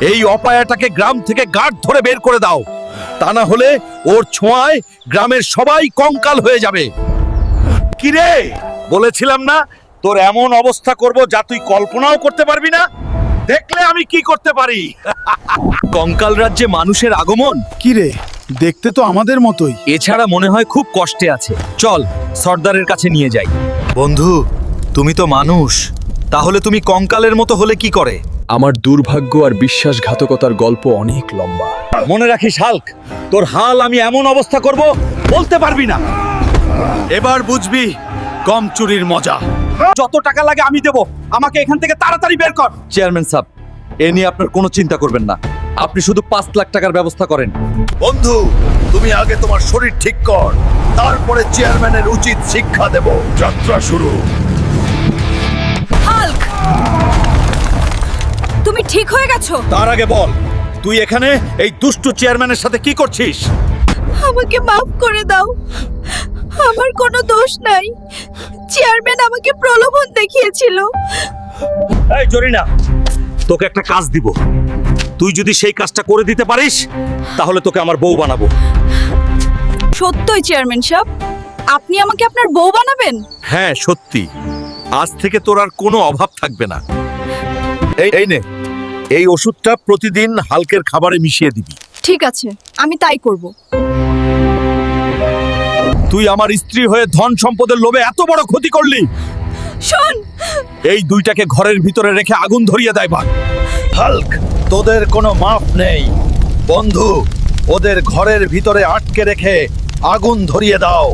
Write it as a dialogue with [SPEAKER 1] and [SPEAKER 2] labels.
[SPEAKER 1] এই অপায়াটাকে গ্রাম থেকে গাঢ় ধরে বের করে দাও। তা না হলে ওর ছোঁয়ায় গ্রামের সবাই কঙ্কাল হয়ে যাবে। কিরে? বলেছিলাম না তোর এমন অবস্থা করব যা তুই কল্পনাও করতে পারবি না? দেখলে আমি কি করতে পারি? কঙ্কাল রাজ্যে মানুষের আগমন?
[SPEAKER 2] কি রে দেখতে তো আমাদের মতোই।
[SPEAKER 1] এছাড়া মনে হয় খুব কষ্টে আছে। চল সর্দারের কাছে নিয়ে যাই। বন্ধু তুমি তো মানুষ। তাহলে তুমি কঙ্কালের মতো হলে কি করে?
[SPEAKER 3] আমার দুর্ভাগ্য আর বিশ্বাসঘাতকতার গল্প অনেক লম্বা।
[SPEAKER 1] মনে রাখিস হাল্ক তোর হাল আমি এমন অবস্থা করব বলতে পারবি না। এবার বুঝবি কম চুরির মজা। যত টাকা লাগে আমি দেব আমাকে এখান থেকে তাড়াতাড়ি বের কর। চেয়ারম্যান সাহেব এ নিয়ে আপনার কোনো চিন্তা করবেন না। আপনি শুধু পাঁচ লাখ টাকার ব্যবস্থা করেন।
[SPEAKER 4] বন্ধু তুমি আগে তোমার শরীর ঠিক কর তারপরে চেয়ারম্যানের উচিত শিক্ষা দেব। যাত্রা শুরু।
[SPEAKER 5] ঠিক হয়ে গেছো?
[SPEAKER 1] তার আগে বল তুই এখানে এই দুষ্টু চেয়ারম্যানের সাথে কি করছিস?
[SPEAKER 5] আমাকে মাফ করে দাও। আমার কোনো দোষ নাই। চেয়ারম্যান আমাকে প্রলোভন দেখিয়েছিল।
[SPEAKER 1] এই জরিনা তোকে একটা কাজ দিব। তুই যদি সেই কাজটা করে দিতে পারিস তাহলে তোকে আমার বউ বানাবো।
[SPEAKER 5] সত্যই চেয়ারম্যান সাহেব আপনি আমাকে আপনার বউ বানাবেন?
[SPEAKER 1] হ্যাঁ সত্যি। আজ থেকে তোর আর কোনো অভাব থাকবে না। এই এই নে। এই ওষুধটা প্রতিদিন হালকের খাবারে মিশিয়ে দিবি।
[SPEAKER 5] ঠিক আছে আমি তাই করব।
[SPEAKER 1] তুই আমার স্ত্রী হয়ে ধন সম্পদের লোভে এত বড় ক্ষতি করলি।
[SPEAKER 5] শোন।
[SPEAKER 1] এই দুইটাকে ঘরের ভিতরে রেখে আগুন ধরিয়ে দেয় ভাগ
[SPEAKER 4] হাল্ক তোদের কোনো মাপ নেই। বন্ধু ওদের ঘরের ভিতরে আটকে রেখে আগুন ধরিয়ে দাও।